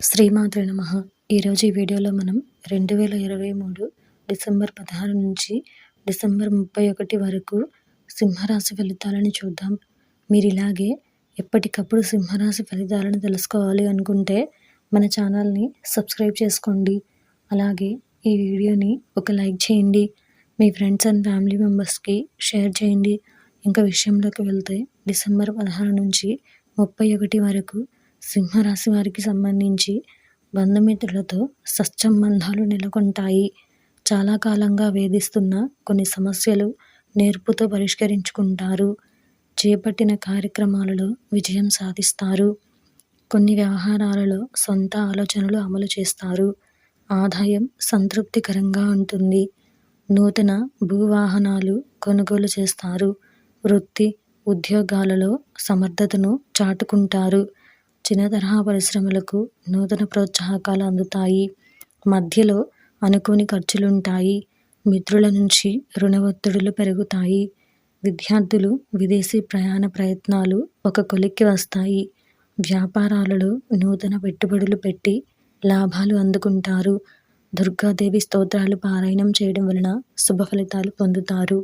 శ్రీమాతృ నమ. ఈరోజు ఈ వీడియోలో మనం రెండు వేల ఇరవై మూడు డిసెంబర్ పదహారు నుంచి డిసెంబర్ ముప్పై ఒకటి వరకు సింహరాశి ఫలితాలను చూద్దాం. మీరు ఇలాగే ఎప్పటికప్పుడు సింహరాశి ఫలితాలను తెలుసుకోవాలి అనుకుంటే మన ఛానల్ని సబ్స్క్రైబ్ చేసుకోండి. అలాగే ఈ వీడియోని ఒక లైక్ చేయండి. మీ ఫ్రెండ్స్ అండ్ ఫ్యామిలీ మెంబర్స్కి షేర్ చేయండి. ఇంకా విషయంలోకి వెళ్తే డిసెంబర్ పదహారు నుంచి ముప్పై ఒకటి వరకు సింహరాశి వారికి సంబంధించి బంధుమిత్రులతో సత్సంబంధాలు నెలకొంటాయి. చాలా కాలంగా వేధిస్తున్న కొన్ని సమస్యలు నేర్పుతో పరిష్కరించుకుంటారు. చేపట్టిన కార్యక్రమాలలో విజయం సాధిస్తారు. కొన్ని వ్యవహారాలలో సొంత ఆలోచనలు అమలు చేస్తారు. ఆదాయం సంతృప్తికరంగా ఉంటుంది. నూతన భూవాహనాలు కొనుగోలు చేస్తారు. వృత్తి ఉద్యోగాలలో సమర్థతను చాటుకుంటారు. చిన్న తరహా పరిశ్రమలకు నూతన ప్రోత్సాహకాలు అందుతాయి. మధ్యలో అనుకోని ఖర్చులుంటాయి. మిత్రుల నుంచి రుణ ఒత్తిడులు పెరుగుతాయి. విద్యార్థులు విదేశీ ప్రయాణ ప్రయత్నాలు ఒక కొలిక్కి వస్తాయి. వ్యాపారాలలో నూతన పెట్టుబడులు పెట్టి లాభాలు అందుకుంటారు. దుర్గాదేవి స్తోత్రాలు పారాయణం చేయడం వలన శుభ ఫలితాలు పొందుతారు.